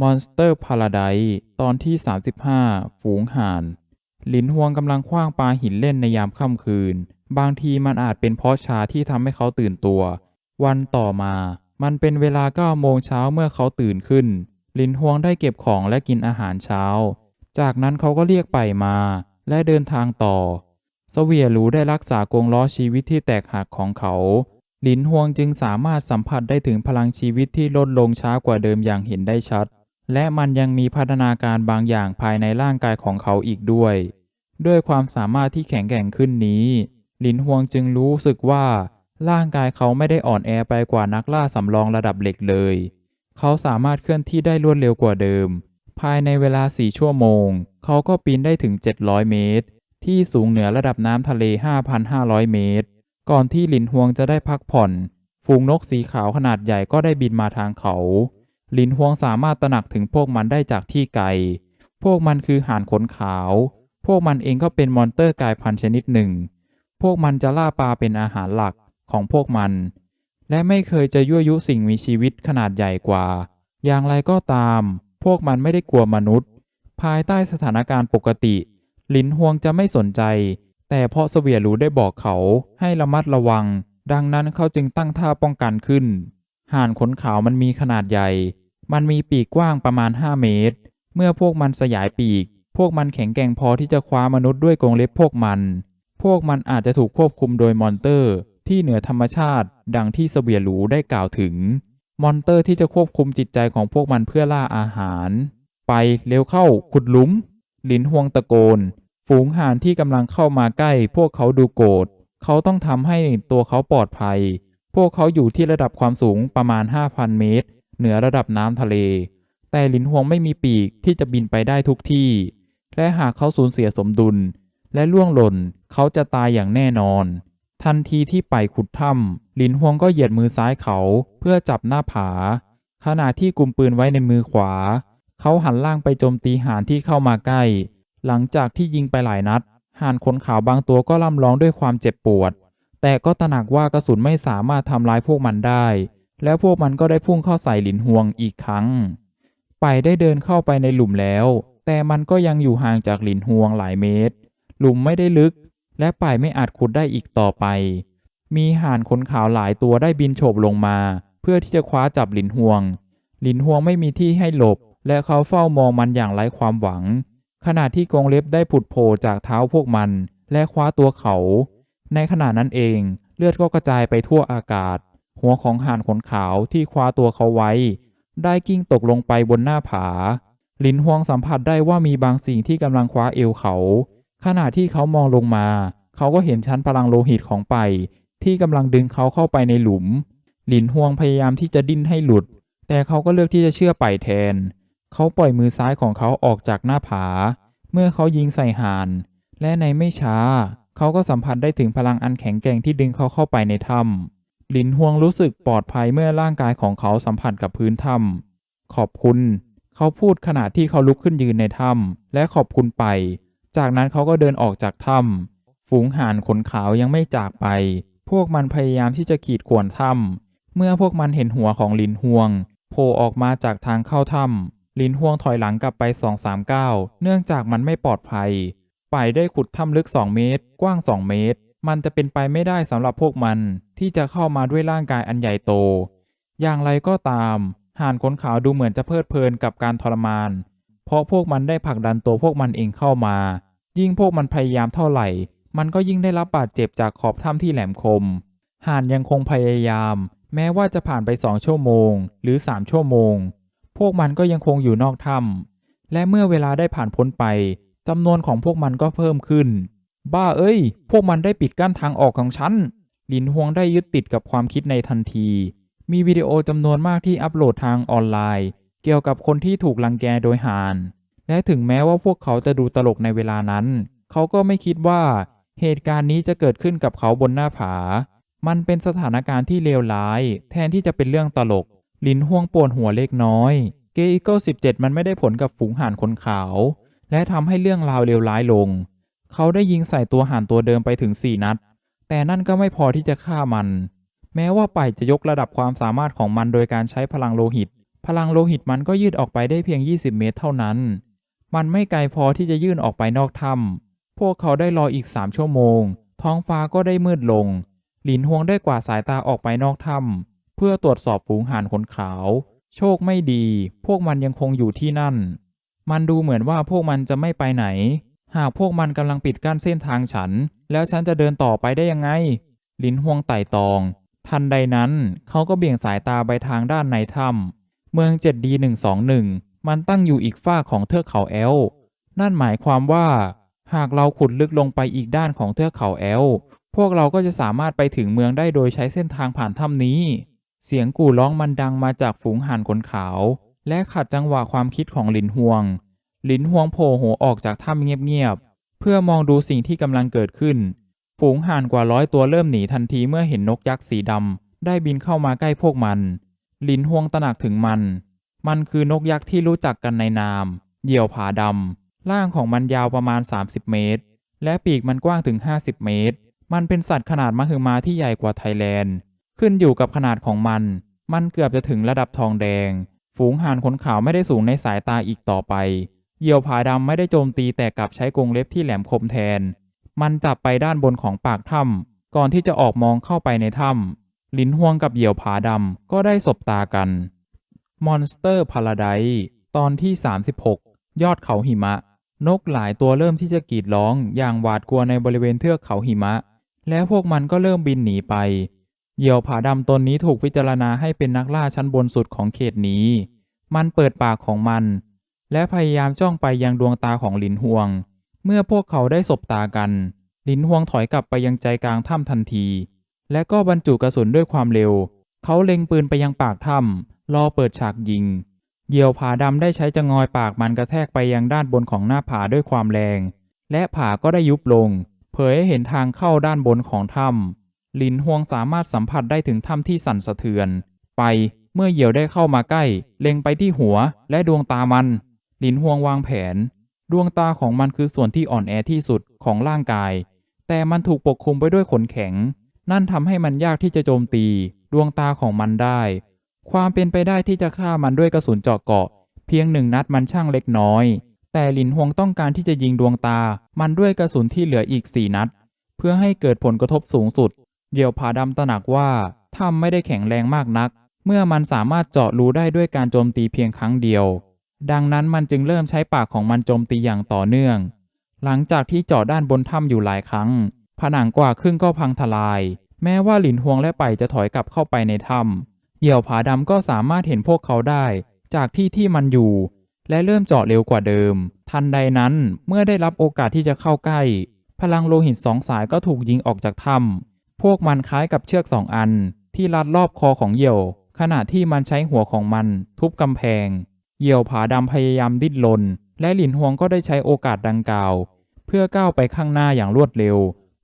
Monster Paradise ตอนที่ 35 ฝูงห่าน หลินฮวงกำลังคว้างปลาหินเล่นในยามค่ำคืน บางทีมันอาจเป็นเพราะชาที่ทำให้เขาตื่นตัว วันต่อมา มันเป็นเวลา9โมงเช้าเมื่อเขาตื่นขึ้น หลินฮวงได้เก็บของและกินอาหารเช้า จากนั้นเขาก็เรียกไปมา และเดินทางต่อเสวียรูได้รักษากรงล้อชีวิตที่แตกหักของเขา หลินฮวงจึงสามารถสัมผัสได้ถึงพลังชีวิตที่ลดลงช้ากว่าเดิมอย่างเห็นได้ชัด และมันยังมีพัฒนาการบางอย่างภายในร่างกายของเขาอีกด้วย ด้วยความสามารถที่แข็งแกร่งขึ้นนี้ หลินฮวงจึงรู้สึกว่า ร่างกายเขาไม่ได้อ่อนแอไปกว่านักล่าสำรองระดับเหล็กเลย เขาสามารถเคลื่อนที่ได้รวดเร็วกว่าเดิม ภายในเวลา 4 ชั่วโมง เขาก็ปีนได้ถึง 700 เมตร ที่สูงเหนือระดับน้ำทะเล 5,500 เมตร ก่อนที่หลินฮวงจะได้พักผ่อน ฝูงนกสีขาวขนาดใหญ่ก็ได้บินมาทางเขา หลินฮวงสามารถตระหนักถึงพวกมันได้จากที่ไกล พวกมันคือห่านขนขาว พวกมันเองก็เป็นมอนเตอร์กายพันธุ์ชนิดหนึ่ง พวกมันจะล่าปลาเป็นอาหารหลักของพวกมัน และไม่เคยจะยั่วยุสิ่งมีชีวิตขนาดใหญ่กว่า อย่างไรก็ตาม พวกมันไม่ได้กลัวมนุษย์ ภายใต้สถานการณ์ปกติ หลินฮวงจะไม่สนใจ แต่เพราะเสวียรู้ได้บอกเขาให้ระมัดระวัง ดังนั้นเขาจึงตั้งท่าป้องกันขึ้น ห่านขนขาวมันมีขนาดใหญ่ มันมีปีกกว้างประมาณ 5 เมตร เมื่อพวกมันสยายปีก พวกมันแข็งแกร่งพอที่จะคว้ามนุษย์ด้วยกรงเล็บพวกมัน พวกมันอาจจะถูกควบคุมโดยมอนเตอร์ ที่เหนือธรรมชาติ ดังที่เสวียหรูได้กล่าวถึง มอนเตอร์ที่จะควบคุมจิตใจของพวกมันเพื่อล่าอาหาร ไปเร็วเข้าขุดหลุมหลินฮวงตะโกน ฝูงห่านที่กำลังเข้ามาใกล้ พวกเขาดูโกรธเขาต้องทำให้ตัวเขาปลอดภัย พวกเขาอยู่ที่ระดับความสูงประมาณ 5,000 เมตร เหนือระดับน้ำทะเล แต่หลินฮวงไม่มีปีกที่จะบินไปได้ทุกที่ และหากเขาสูญเสียสมดุล และล่วงหล่นเขาจะตายอย่างแน่นอน ทันทีที่ไปขุดถ้ำหลินฮวงก็เหยียดมือซ้ายเขาเพื่อจับหน้าผา ขณะที่กุมปืนไว้ในมือขวา เขาหันล่างไปโจมตีหานที่เข้ามาใกล้ หลังจากที่ยิงไปหลายนัด หานขนขาวบางตัวก็ร่ำร้องด้วยความเจ็บปวด แต่ก็ตระหนักว่ากระสุนไม่สามารถทำร้ายพวกมันได้ แล้วพวกมันก็ได้พุ่งเข้าใส่หลินฮวงอีกครั้ง ไปได้เดินเข้าไปในหลุมแล้ว แต่มันก็ยังอยู่ห่างจากหลินฮวงหลายเมตร หลุมไม่ได้ลึก และป่ายไม่อาจขุดได้อีกต่อไป มีห่านขนขาวหลายตัวได้บินโฉบลงมา เพื่อที่จะคว้าจับหลินฮวง หลินฮวงไม่มีที่ให้หลบ และเขาเฝ้ามองมันอย่างไร้ความหวัง ขณะที่กรงเล็บได้ผุดโผล่จากเท้าพวกมัน และคว้าตัวเขา ในขณะนั้นเองเลือดก็กระจายไปทั่วอากาศ หัวของห่านขนขาวที่คว้าตัวเขาไว้ ได้กิ้งตกลงไปบนหน้าผา ลินฮวงสัมผัสได้ว่ามีบางสิ่งที่กำลังคว้าเอวเขา ขณะที่เขามองลงมา เขาก็เห็นชั้นพลังโลหิตของไป ที่กำลังดึงเขาเข้าไปในหลุม หลินฮวงพยายามที่จะดิ้นให้หลุด แต่เขาก็เลือกที่จะเชื่อไปแทน เขาปล่อยมือซ้ายของเขาออกจากหน้าผา เมื่อเขายิงใส่ห่าน และในไม่ช้าเขาก็สัมผัสได้ถึงพลังอันแข็งแกร่งที่ดึงเขาเข้าไปในถ้ำหลินฮวงรู้สึกปลอดภัยเมื่อร่างกายของเขาสัมผัสกับพื้นถ้ำขอบคุณ เขาพูดขณะที่เขาลุกขึ้นยืนในถ้ำและขอบคุณไป จากนั้นเขาก็เดินออกจากถ้ำฝูงห่านขนขาวยังไม่จากไป พวกมันพยายามที่จะขีดข่วนถ้ำเมื่อพวกมันเห็นหัวของหลินฮวงโผล่ออกมาจากทางเข้าถ้ำลินฮวงถอยหลังกลับไปสองสามก้าวเนื่องจากมันไม่ปลอดภัย ป่ายได้ขุดถ้ำลึก 2 เมตร กว้าง 2 เมตร มันจะเป็นไปไม่ได้สำหรับพวกมันที่จะเข้ามาด้วยร่างกายอันใหญ่โต อย่างไรก็ตาม ห่านขนขาวดูเหมือนจะเพลิดเพลินกับการทรมาน เพราะพวกมันได้ผลักดันตัวพวกมันเองเข้ามา ยิ่งพวกมันพยายามเท่าไหร่ มันก็ยิ่งได้รับบาดเจ็บจากขอบถ้ำที่แหลมคม ห่านยังคงพยายาม แม้ว่าจะผ่านไปสองชั่วโมง หรือสามชั่วโมง พวกมันก็ยังคงอยู่นอกถ้ำและเมื่อเวลาได้ผ่านพ้นไป จำนวนของพวกมันก็เพิ่มขึ้น บ้าเอ้ย พวกมันได้ปิดกั้นทางออกของฉันลินฮวงได้ยึดติดกับความคิดในทันที มีวิดีโอจำนวนมากที่อัปโหลดทางออนไลน์ เกี่ยวกับคนที่ถูกลังแกโดยห่าน และถึงแม้ว่าพวกเขาจะดูตลกในเวลานั้น เขาก็ไม่คิดว่า เหตุการณ์นี้จะเกิดขึ้นกับเขาบนหน้าผา มันเป็นสถานการณ์ที่เลวร้าย แทนที่จะเป็นเรื่องตลกลินห่วงปวดหัวเล็กน้อย เกอีโก้17 มันไม่ได้ผลกับฝูงห่านคนขาว และทำให้เรื่องราวเลวร้ายลง เขาได้ยิงใส่ตัวห่านตัวเดิมไปถึง 4 นัด แต่นั่นก็ไม่พอที่จะฆ่ามัน แม้ว่าไปจะยกระดับความสามารถของมันโดยการใช้พลังโลหิต พลังโลหิตมันก็ยืดออกไปได้เพียง 20 เมตรเท่านั้น มันไม่ไกลพอที่จะยื่นออกไปนอกถ้ำพวกเขาได้รออีก 3 ชั่วโมง ท้องฟ้าก็ได้มืดลง หลินฮวงได้กวาดสายตาออกไปนอกถ้ำเพื่อตรวจสอบฝูงห่านขนขาว โชคไม่ดี พวกมันยังคงอยู่ที่นั่น มันดูเหมือนว่าพวกมันจะไม่ไปไหน หากพวกมันกำลังปิดกั้นเส้นทางฉัน แล้วฉันจะเดินต่อไปได้ยังไง ลินฮวงไต่ตอง ทันใดนั้นเขาก็เบี่ยงสายตาไปทางด้านในถ้ำเมือง 7D121 มันตั้งอยู่อีกฝ้าของเทือกเขาแอล นั่นหมายความว่า หากเราขุดลึกลงไปอีกด้านของเทือกเขาแอล พวกเราก็จะสามารถไปถึงเมืองได้โดยใช้เส้นทางผ่านถ้ำนี้ เสียงกู่ร้องมันดังมาจากฝูงห่านขนขาว และขัดจังหวะความคิดของหลินฮวง หลินฮวงโผล่หัวออกจากถ้ำเงียบๆ เพื่อมองดูสิ่งที่กำลังเกิดขึ้น ฝูงห่านกว่าร้อยตัวเริ่มหนีทันทีเมื่อเห็นนกยักษ์สีดำได้บินเข้ามาใกล้พวกมัน หลินฮวงตระหนักถึงมัน มันคือนกยักษ์ที่รู้จักกันในนาม เหยี่ยวผาดำร่างของมันยาวประมาณ 30 เมตร และปีกมันกว้างถึง 50 เมตร มันเป็นสัตว์ขนาดมหึมาที่ใหญ่กว่าไทยแลนด์ ขึ้นอยู่กับขนาดของมัน มันเกือบจะถึงระดับทองแดง ฝูงห่านขนขาวไม่ได้สูงในสายตาอีกต่อไป เหยี่ยวผาดำไม่ได้โจมตีแต่กลับใช้กรงเล็บที่แหลมคมแทน มันจับไปด้านบนของปากถ้ำก่อนที่จะออกมองเข้าไปในถ้ำลิ้นห่วงกับเหยี่ยวผาดำก็ได้สบตากันมอนสเตอร์พาราไดตอนที่ 36 ยอดเขาหิมะ นกหลายตัวเริ่มที่จะกรีดร้องอย่างหวาดกลัวในบริเวณเทือกเขาหิมะ และพวกมันก็เริ่มบินหนีไป เหยี่ยวผาดำตนนี้ถูกพิจารณาให้เป็นนักล่าชั้นบนสุดของเขตนี้ มันเปิดปากของมัน และพยายามจ้องไปยังดวงตาของหลินฮวง เมื่อพวกเขาได้สบตากัน หลินฮวงถอยกลับไปยังใจกลางถ้ำทันที และก็บรรจุกระสุนด้วยความเร็ว เขาเล็งปืนไปยังปากถ้ำรอเปิดฉากยิง เหยี่ยวผาดำได้ใช้จะงอยปากมันกระแทกไปยังด้านบนของหน้าผาด้วยความแรง และผาก็ได้ยุบลง เผยให้เห็นทางเข้าด้านบนของถ้ำ ลินฮวงสามารถสัมผัสได้ถึงถ้ำที่สั่นสะเทือน ไปเมื่อเหยี่ยวได้เข้ามาใกล้ เล็งไปที่หัวและดวงตามันหลินฮวงวางแผน ดวงตาของมันคือส่วนที่อ่อนแอที่สุดของร่างกาย แต่มันถูกปกคลุมไปด้วยขนแข็ง นั่นทำให้มันยากที่จะโจมตี ดวงตาของมันได้ ความเป็นไปได้ที่จะฆ่ามันด้วยกระสุนเจาะเกาะ เพียงหนึ่งนัดมันช่างเล็กน้อย แต่หลินฮวงต้องการที่จะยิงดวงตา มันด้วยกระสุนที่เหลืออีกสี่นัด เพื่อให้เกิดผลกระทบสูงสุด เดี่ยวผาดำตระหนักว่าถ้ำไม่ได้แข็งแรงมากนัก เมื่อมันสามารถเจาะรูได้ด้วยการโจมตีเพียงครั้งเดียว ดังนั้นมันจึงเริ่มใช้ปากของมันโจมตีอย่างต่อเนื่อง หลังจากที่เจาะด้านบนถ้ำอยู่หลายครั้ง ผนังกว่าครึ่งก็พังทลาย แม้ว่าหลินฮวงและไปจะถอยกลับเข้าไปในถ้ำเหี่ยวผาดำก็สามารถเห็นพวกเขาได้ จากที่ที่มันอยู่ และเริ่มเจาะเร็วกว่าเดิม ทันใดนั้นเมื่อได้รับโอกาสที่จะเข้าใกล้ พลังโลหิตสองสายก็ถูกยิงออกจากถ้ำ พวกมันคล้ายกับเชือกสองอัน ที่รัดรอบคอของเหยี่ยว ขณะที่มันใช้หัวของมัน ทุบกำแพง เหยี่ยวผาดำพยายามดิ้นรนและหลินฮวงก็ได้ใช้โอกาสดังกล่าว เพื่อก้าวไปข้างหน้าอย่างรวดเร็ว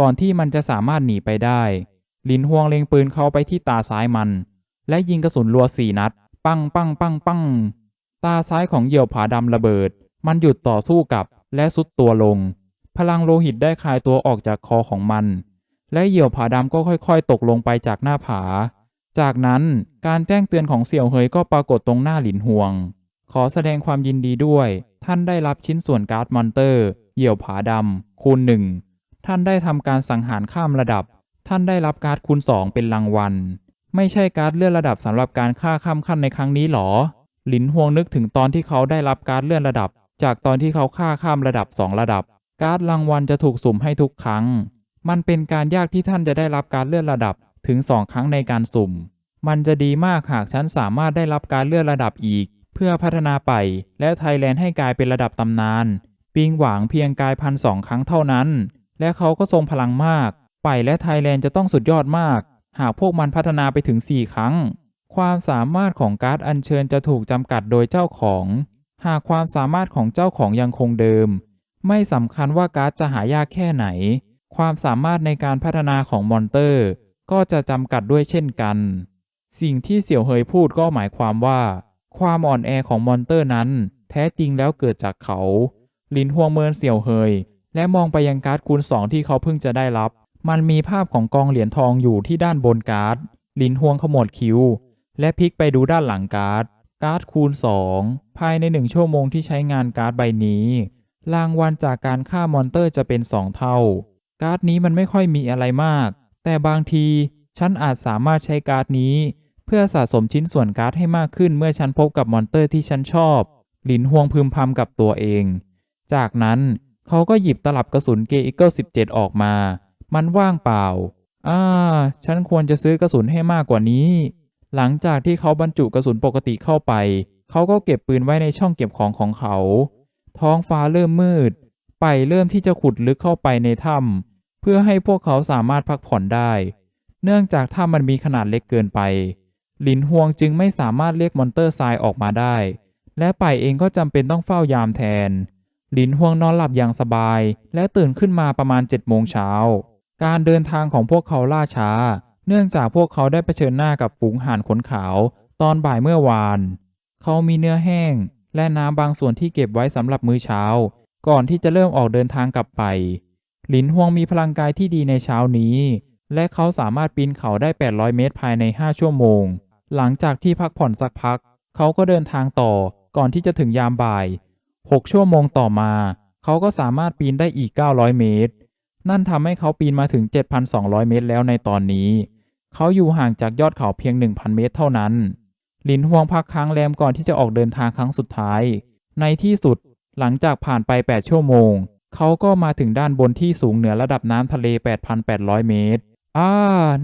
ก่อนที่มันจะสามารถหนีไปได้ หลินฮวงเล็งปืนเข้าไปที่ตาซ้ายมัน และยิงกระสุนรัวสี่นัด ปังปังปังปังตาซ้ายของเหยี่ยวผาดำระเบิด มันหยุดต่อสู้กับและสุดตัวลง พลังโลหิตได้คลายตัวออกจากคอของมัน และเหยี่ยวผาดำก็ค่อยๆ ตกลงไปจากหน้าผา จากนั้นการแจ้งเตือนของเสี่ยวเฮยก็ปรากฏตรงหน้าหลินฮวง ขอแสดงความยินดีด้วย ท่านได้รับชิ้นส่วนการ์ดมอนเตอร์ เหยี่ยวผาดำคูณหนึ่งท่านได้ทำการสังหารข้ามระดับ ท่านได้รับการ์ดคูณสองเป็นรางวัล ไม่ใช่การ์ดเลื่อนระดับสำหรับการฆ่าข้ามขั้นในครั้งนี้หรอ หลินฮวงนึกถึงตอนที่เขาได้รับการ์ดเลื่อนระดับ จากตอนที่เขาฆ่าข้ามระดับสองระดับ การ์ดรางวัลจะถูกสุ่มให้ทุกครั้ง มันเป็นการยากที่ท่านจะได้รับการเลื่อนระดับถึงสองครั้งในการสุ่ม มันจะดีมากหากฉันสามารถได้รับการเลื่อนระดับอีก เพื่อพัฒนาไป และไทยแลนด์ให้กลายเป็นระดับตำนาน ปิงหวางเพียงกายพันสองครั้งเท่านั้น และเขาก็ทรงพลังมาก ไปและไทยแลนด์จะต้องสุดยอดมาก หากพวกมันพัฒนาไปถึง 4 ครั้ง ความสามารถของการ์ดอัญเชิญจะถูกจำกัดโดยเจ้าของ หากความสามารถของเจ้าของยังคงเดิม ไม่สำคัญว่าการ์ดจะหายากแค่ไหน ความสามารถในการพัฒนาของมอนเตอร์ ก็จะจำกัดด้วยเช่นกัน สิ่งที่เสี่ยวเฮยพูดก็หมายความว่า ความอ่อนแอของมอนเตอร์นั้น แท้จริงแล้วเกิดจากเขา ลินฮวงเมินเสี่ยวเฮย และมองไปยังการ์ดคูณสองที่เขาเพิ่งจะได้รับ มันมีภาพของกองเหรียญทองอยู่ที่ด้านบนการ์ด ลินฮวงขมวดคิ้ว และพลิกไปดูด้านหลังการ์ด การ์ดคูณ 2 ภายใน 1 ชั่วโมงที่ใช้งานการ์ดใบนี้ รางวัลจากการฆ่ามอนเตอร์จะเป็น 2 เท่า การ์ดนี้มันไม่ค่อยมีอะไรมาก แต่บางทีฉันอาจสามารถใช้การ์ดนี้ เพื่อสะสมชิ้นส่วนการ์ดให้มากขึ้นเมื่อฉันพบกับมอนเตอร์ที่ฉันชอบหลินฮวงพึมพำกับตัวเอง จากนั้นเขาก็หยิบตลับกระสุนเกอิเกิล17 ออกมา มันว่างเปล่า อ่า ฉันควรจะซื้อกระสุนให้มากกว่านี้ หลังจากที่เขาบรรจุกระสุนปกติเข้าไป เขาก็เก็บปืนไว้ในช่องเก็บของของเขา ท้องฟ้าเริ่มมืด ไปเริ่มที่จะขุดลึกเข้าไปในถ้ำ เพื่อให้พวกเขาสามารถพักผ่อนได้ เนื่องจากถ้ำมันมีขนาดเล็กเกินไป หลินฮวงจึงไม่สามารถเรียกมอนเตอร์ทรายออกมาได้ และไปเองก็จำเป็นต้องเฝ้ายามแทน หลินฮวงนอนหลับอย่างสบาย และตื่นขึ้นมาประมาณ7โมงเช้า การเดินทางของพวกเขาล่าช้า เนื่องจากพวกเขาได้เผชิญหน้ากับฝูงห่านขนขาว ตอนบ่ายเมื่อวาน เขามีเนื้อแห้ง และน้ำบางส่วนที่เก็บไว้สำหรับมื้อเช้า ก่อนที่จะเริ่มออกเดินทางกลับไป หลินฮวงมีพลังกายที่ดีในเช้านี้ และเขาสามารถปีนเขาได้ 800 เมตรภายใน 5 ชั่วโมง หลังจากที่พักผ่อนสักพัก เขาก็เดินทางต่อก่อนที่จะถึงยามบ่าย 6 ชั่วโมงต่อมา เขาก็สามารถปีนได้อีก 900 เมตร นั่นทำให้เขาปีนมาถึง 7,200 เมตรแล้วในตอนนี้ เขาอยู่ห่างจากยอดเขาเพียง 1,000 เมตรเท่านั้น หลินฮวงพักค้างแรมก่อนที่จะออกเดินทางครั้งสุดท้าย ในที่สุดหลังจากผ่านไป 8 ชั่วโมง เขาก็มาถึงด้านบนที่สูงเหนือระดับน้ำทะเล 8,800 เมตร อ่า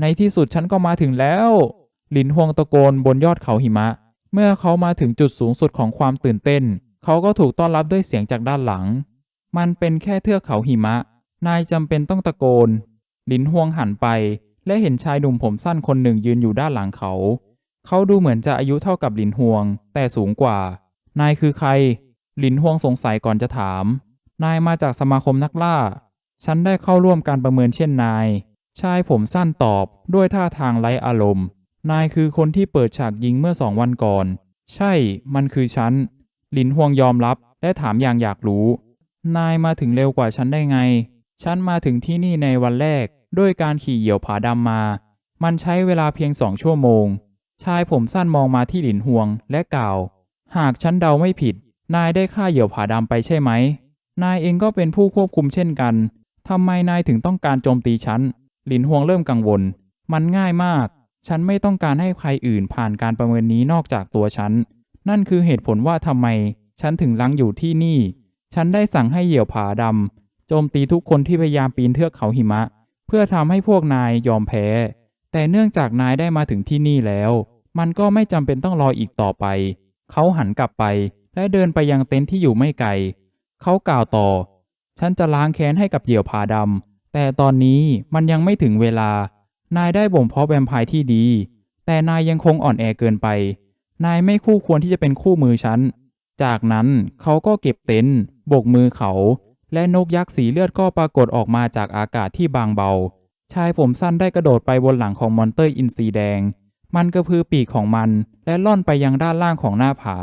ในที่สุดฉันก็มาถึงแล้ว หลินฮวงตะโกนบนยอดเขาหิมะ เมื่อเขามาถึงจุดสูงสุดของความตื่นเต้น เขาก็ถูกต้อนรับด้วยเสียงจากด้านหลัง มันเป็นแค่เทือกเขาหิมะ นายจำเป็นต้องตะโกน หลินฮวงหันไป และเห็นชายหนุ่มผมสั้นคนหนึ่งยืนอยู่ด้านหลังเขา เขาดูเหมือนจะอายุเท่ากับหลินฮวง แต่สูงกว่า นายคือใคร หลินฮวงสงสัยก่อนจะถาม นายมาจากสมาคมนักล่า ฉันได้เข้าร่วมการประเมินเช่นนาย ชายผมสั้นตอบด้วยท่าทางไร้อารมณ์ นายคือคนที่เปิดฉากยิงเมื่อสองวันก่อน ใช่ มันคือฉัน หลินฮวงยอมรับและถามอย่างอยากรู้ นายมาถึงเร็วกว่าฉันได้ไง ฉันมาถึงที่นี่ในวันแรกด้วยการขี่เหยี่ยวผาดำมา มันใช้เวลาเพียงสองชั่วโมง ชายผมสั้นมองมาที่หลินฮวงและกล่าว หากฉันเดาไม่ผิด นายได้ฆ่าเหยี่ยวผาดำไปใช่ไหม นายเองก็เป็นผู้ควบคุมเช่นกัน ทำไมนายถึงต้องการโจมตีฉัน หลินฮวงเริ่มกังวล มันง่ายมาก ฉันไม่ต้องการให้ใครอื่นผ่านการประเมินนี้นอกจากตัวฉัน นั่นคือเหตุผลว่าทำไม ฉันถึงลังอยู่ที่นี่ ฉันได้สั่งให้เหยี่ยวผาดำโจมตีทุกคนที่พยายามปีนเทือกเขาหิมะ เพื่อทำให้พวกนายยอมแพ้ แต่เนื่องจากนายได้มาถึงที่นี่แล้ว มันก็ไม่จำเป็นต้องรออีกต่อไป เขาหันกลับไปและเดินไปยังเต็นท์ที่อยู่ไม่ไกล เขากล่าวต่อ ฉันจะล้างแค้นให้กับเหยี่ยวผาดำ แต่ตอนนี้มันยังไม่ถึงเวลา นายได้บ่มเพาะแวมไพร์ที่ดี แต่นายยังคงอ่อนแอเกินไป นายไม่คู่ควรที่จะเป็นคู่มือฉัน จากนั้นเขาก็เก็บเต็นท์บกมือเขา และนกยักษ์สีเลือดก็ปรากฏออกมาจากอากาศที่บางเบา ชายผมสั้นได้กระโดดไปบนหลังของมอนเตอร์อินทรีแดง มันกระพือปีกของมัน และล่อนไปยังด้านล่างของหน้าผา